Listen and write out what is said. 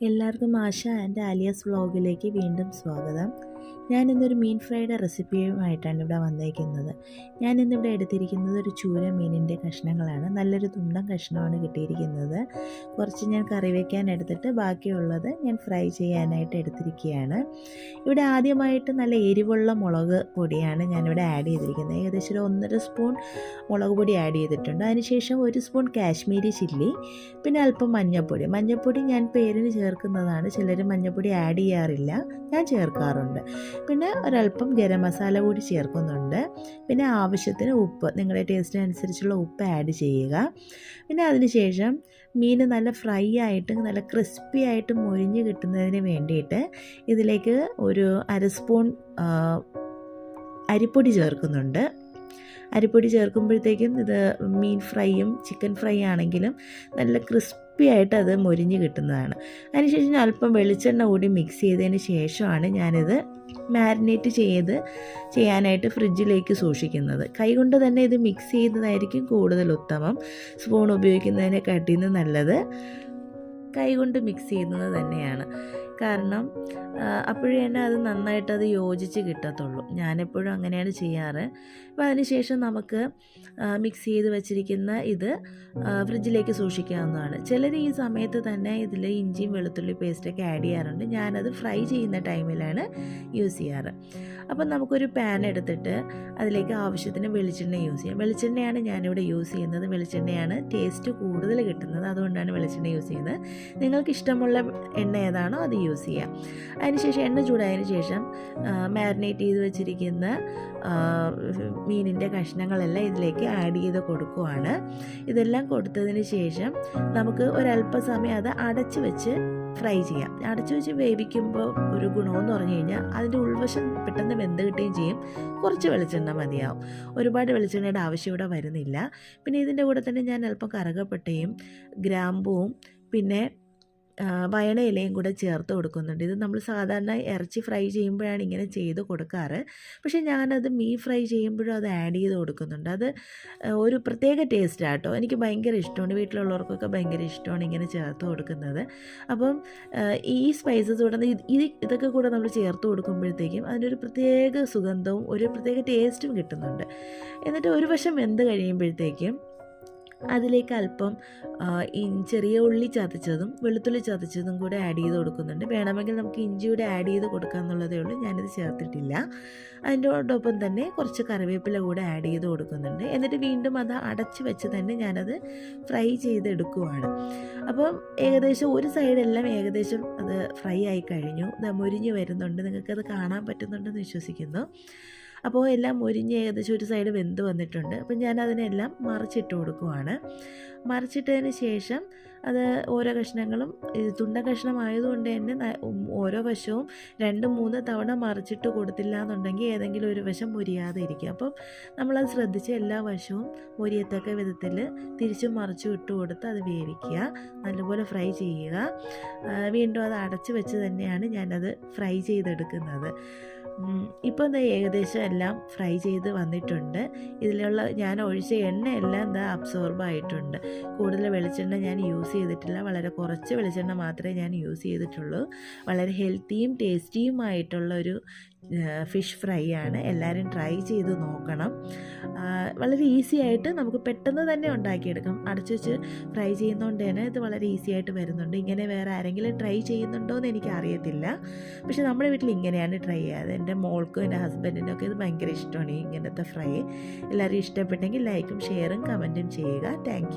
എല്ലാവർക്കും ആശ ആൻഡ് ആലിയാസ് വ്ളോഗിലേക്ക് വീണ്ടും സ്വാഗതം. ഞാൻ ഇന്നൊരു മീൻ ഫ്രൈയുടെ റെസിപ്പിയുമായിട്ടാണ് ഇവിടെ വന്നേക്കുന്നത്. ഞാനിന്നിവിടെ എടുത്തിരിക്കുന്നത് ഒരു ചൂര മീനിന്റെ കഷ്ണങ്ങളാണ്. നല്ലൊരു തുണ്ടം കഷ്ണമാണ് കിട്ടിയിരിക്കുന്നത്. കുറച്ച് ഞാൻ കറി വയ്ക്കാൻ എടുത്തിട്ട് ബാക്കിയുള്ളത് ഞാൻ ഫ്രൈ ചെയ്യാനായിട്ട് എടുത്തിരിക്കുകയാണ്. ഇവിടെ ആദ്യമായിട്ട് നല്ല എരിവുള്ള മുളക് പൊടിയാണ് ഞാനിവിടെ ആഡ് ചെയ്തിരിക്കുന്നത്. ഏകദേശം ഒരു ഒന്നര സ്പൂൺ മുളക് പൊടി ആഡ് ചെയ്തിട്ടുണ്ട്. അതിനുശേഷം ഒരു സ്പൂൺ കാശ്മീരി ചില്ലി പിന്നെ അല്പം മഞ്ഞൾപ്പൊടി. മഞ്ഞൾപ്പൊടി ഞാൻ പേരിന് ചേർക്കുന്നതാണ്. ചിലർ മഞ്ഞൾപ്പൊടി ആഡ് ചെയ്യാറില്ല. ഞാൻ ചേർക്കാറുണ്ട്. പിന്നെ ഒരല്പം ഗരം മസാല കൂടി ചേർക്കുന്നുണ്ട്. പിന്നെ ആവശ്യത്തിന് ഉപ്പ് നിങ്ങളുടെ ടേസ്റ്റിനനുസരിച്ചുള്ള ഉപ്പ് ആഡ് ചെയ്യുക. പിന്നെ അതിനുശേഷം മീൻ നല്ല ഫ്രൈ ആയിട്ട് നല്ല ക്രിസ്പി ആയിട്ട് മൊരിഞ്ഞ് കിട്ടുന്നതിന് വേണ്ടിയിട്ട് ഇതിലേക്ക് ഒരു അര സ്പൂൺ അരിപ്പൊടി ചേർക്കുന്നുണ്ട്. അരിപ്പൊടി ചേർക്കുമ്പോഴത്തേക്കും ഇത് മീൻ ഫ്രൈയും ചിക്കൻ ഫ്രൈ ആണെങ്കിലും നല്ല ക്രിസ്പി ആയിട്ട് അത് മൊരിഞ്ഞ് കിട്ടുന്നതാണ്. അതിനുശേഷം ഞാൻ അല്പം വെളിച്ചെണ്ണ കൂടി മിക്സ് ചെയ്തതിന് ശേഷമാണ് ഞാനിത് മാരിനേറ്റ് ചെയ്ത് ചെയ്യാനായിട്ട് ഫ്രിഡ്ജിലേക്ക് സൂക്ഷിക്കുന്നത്. കൈകൊണ്ട് തന്നെ ഇത് മിക്സ് ചെയ്യുന്നതായിരിക്കും കൂടുതൽ ഉത്തമം. സ്പൂൺ ഉപയോഗിക്കുന്നതിനെക്കാട്ടിന്ന് നല്ലത് കൈകൊണ്ട് മിക്സ് ചെയ്യുന്നത് തന്നെയാണ്. കാരണം അപ്പോഴേ തന്നെ അത് നന്നായിട്ട് അത് യോജിച്ച് കിട്ടത്തുള്ളൂ. ഞാനെപ്പോഴും അങ്ങനെയാണ് ചെയ്യാറ്. അപ്പോൾ അതിനുശേഷം നമുക്ക് മിക്സ് ചെയ്ത് വെച്ചിരിക്കുന്ന ഇത് ഫ്രിഡ്ജിലേക്ക് സൂക്ഷിക്കാവുന്നതാണ്. ചിലർ ഈ സമയത്ത് തന്നെ ഇതിൽ ഇഞ്ചിയും വെളുത്തുള്ളി പേസ്റ്റൊക്കെ ആഡ് ചെയ്യാറുണ്ട്. ഞാനത് ഫ്രൈ ചെയ്യുന്ന ടൈമിലാണ് യൂസ് ചെയ്യാറ്. അപ്പം നമുക്കൊരു പാൻ എടുത്തിട്ട് അതിലേക്ക് ആവശ്യത്തിന് വെളിച്ചെണ്ണ യൂസ് ചെയ്യാം. വെളിച്ചെണ്ണയാണ് ഞാനിവിടെ യൂസ് ചെയ്യുന്നത്. വെളിച്ചെണ്ണയാണ് ടേസ്റ്റ് കൂടുതൽ കിട്ടുന്നത്. അതുകൊണ്ടാണ് വെളിച്ചെണ്ണ യൂസ് ചെയ്യുന്നത്. നിങ്ങൾക്ക് ഇഷ്ടമുള്ള എണ്ണ ഏതാണോ അത് ചെയ്യാം. അതിനുശേഷം എണ്ണ ചൂടായതിനു ശേഷം മാരിനേറ്റ് ചെയ്ത് വെച്ചിരിക്കുന്ന മീനിന്റെ കഷ്ണങ്ങളെല്ലാം ഇതിലേക്ക് ആഡ് ചെയ്ത് കൊടുക്കുവാണ്. ഇതെല്ലാം കൊടുത്തതിന് ശേഷം നമുക്ക് ഒരല്പസമയം അത് അടച്ച് വെച്ച് ഫ്രൈ ചെയ്യാം. അടച്ചു വെച്ച് വേവിക്കുമ്പോൾ ഒരു ഗുണമെന്ന് പറഞ്ഞു കഴിഞ്ഞാൽ അതിന്റെ ഉൾവശം പെട്ടെന്ന് വെന്ത് കിട്ടുകയും ചെയ്യും. കുറച്ച് വെളിച്ചെണ്ണ മതിയാവും. ഒരുപാട് വെളിച്ചെണ്ണയുടെ ആവശ്യം ഇവിടെ വരുന്നില്ല. പിന്നെ ഇതിന്റെ കൂടെ തന്നെ ഞാൻ അല്പം കറുകപ്പട്ടയും ഗ്രാമ്പുവും പിന്നെ വയണ ഇലയും കൂടെ ചേർത്ത് കൊടുക്കുന്നുണ്ട്. ഇത് നമ്മൾ സാധാരണ ഇറച്ചി ഫ്രൈ ചെയ്യുമ്പോഴാണ് ഇങ്ങനെ ചെയ്ത് കൊടുക്കാറ്. പക്ഷേ ഞാനത് മീ ഫ്രൈ ചെയ്യുമ്പോഴും അത് ആഡ് ചെയ്ത് കൊടുക്കുന്നുണ്ട്. അത് ഒരു പ്രത്യേക ടേസ്റ്റാണ് ആട്ടോ എനിക്ക് ഭയങ്കര ഇഷ്ടമാണ്. വീട്ടിലുള്ളവർക്കൊക്കെ ഭയങ്കര ഇഷ്ടമാണ് ഇങ്ങനെ ചേർത്ത് കൊടുക്കുന്നത്. അപ്പം ഈ സ്പൈസസ് കൂടെ ഇത് ഇതൊക്കെ കൂടെ നമ്മൾ ചേർത്ത് കൊടുക്കുമ്പോഴത്തേക്കും അതിനൊരു പ്രത്യേക സുഗന്ധവും ഒരു പ്രത്യേക ടേസ്റ്റും കിട്ടുന്നുണ്ട്. എന്നിട്ട് ഒരു വശം വെന്ത് കഴിയുമ്പോഴത്തേക്കും അതിലേക്ക് അല്പം ചെറിയ ഉള്ളി ചതച്ചതും വെളുത്തുള്ളി ചതച്ചതും കൂടെ ആഡ് ചെയ്ത് കൊടുക്കുന്നുണ്ട്. വേണമെങ്കിൽ നമുക്ക് ഇഞ്ചി കൂടെ ആഡ് ചെയ്ത് കൊടുക്കുക എന്നുള്ളതേ ഉള്ളൂ. ഞാനിത് ചേർത്തിട്ടില്ല. അതിന്റെയോടൊപ്പം തന്നെ കുറച്ച് കറിവേപ്പില കൂടെ ആഡ് ചെയ്ത് കൊടുക്കുന്നുണ്ട്. എന്നിട്ട് വീണ്ടും അത് അടച്ച് വെച്ച് തന്നെ ഞാനത് ഫ്രൈ ചെയ്തെടുക്കുവാണ്. അപ്പം ഏകദേശം ഒരു സൈഡെല്ലാം ഏകദേശം അത് ഫ്രൈ ആയി കഴിഞ്ഞു. മുരിഞ്ഞ് വരുന്നുണ്ട്. നിങ്ങൾക്കത് കാണാൻ പറ്റുന്നുണ്ടെന്ന് വിശ്വസിക്കുന്നു. അപ്പോൾ എല്ലാം മുരിഞ്ഞ് ഏകദേശം ഒരു സൈഡ് വെന്ത് വന്നിട്ടുണ്ട്. അപ്പം ഞാൻ അതിനെല്ലാം മറിച്ചിട്ട് കൊടുക്കുവാണ്. മറിച്ചിട്ടതിന് ശേഷം അത് ഓരോ കഷ്ണങ്ങളും തുണ്ട കഷ്ണമായതുകൊണ്ട് തന്നെ ഓരോ വശവും രണ്ട് മൂന്ന് തവണ മറിച്ചിട്ട് കൊടുത്തില്ല എന്നുണ്ടെങ്കിൽ ഏതെങ്കിലും ഒരു വശം മുരിയാതെ ഇരിക്കും അപ്പം നമ്മളത് ശ്രദ്ധിച്ച് എല്ലാ വശവും മുരിയത്തക്ക വിധത്തിൽ തിരിച്ചും മറിച്ചും ഇട്ട് കൊടുത്ത് അത് വേവിക്കുക. നല്ലപോലെ ഫ്രൈ ചെയ്യുക. വീണ്ടും അത് അടച്ച് വെച്ച് തന്നെയാണ് ഞാനത് ഫ്രൈ ചെയ്തെടുക്കുന്നത്. ഇപ്പോൾ എന്താ ഏകദേശം എല്ലാം ഫ്രൈ ചെയ്ത് വന്നിട്ടുണ്ട്. ഇതിലുള്ള ഞാൻ ഒഴിച്ച എണ്ണയെല്ലാം എന്താ അബ്സോർബ് ആയിട്ടുണ്ട്. കൂടുതൽ വെളിച്ചെണ്ണ ഞാൻ യൂസ് ചെയ്തിട്ടില്ല. വളരെ കുറച്ച് വെളിച്ചെണ്ണ മാത്രമേ ഞാൻ യൂസ് ചെയ്തിട്ടുള്ളൂ. വളരെ ഹെൽത്തിയും ടേസ്റ്റിയുമായിട്ടുള്ള ഒരു ഫിഷ് ഫ്രൈ ആണ്. എല്ലാവരും ട്രൈ ചെയ്ത് നോക്കണം. വളരെ ഈസി ആയിട്ട് നമുക്ക് പെട്ടെന്ന് തന്നെ ഉണ്ടാക്കിയെടുക്കാം. അടച്ചു വെച്ച് ഫ്രൈ ചെയ്യുന്നതുകൊണ്ട് തന്നെ ഇത് വളരെ ഈസി ആയിട്ട് വരുന്നുണ്ട്. ഇങ്ങനെ വേറെ ആരെങ്കിലും ട്രൈ ചെയ്യുന്നുണ്ടോ എന്ന് എനിക്ക് അറിയത്തില്ല. പക്ഷെ നമ്മുടെ വീട്ടിൽ ഇങ്ങനെയാണ് ട്രൈ ചെയ്യാതെ എന്റെ മോൾക്കും എന്റെ ഹസ്ബൻഡിനും ഒക്കെ ഇത് ഭയങ്കര ഇഷ്ടമാണ് ഇങ്ങനത്തെ ഫ്രൈ. എല്ലാവരും ഇഷ്ടപ്പെട്ടെങ്കിൽ ലൈക്കും ഷെയറും കമന്റും ചെയ്യുക. താങ്ക്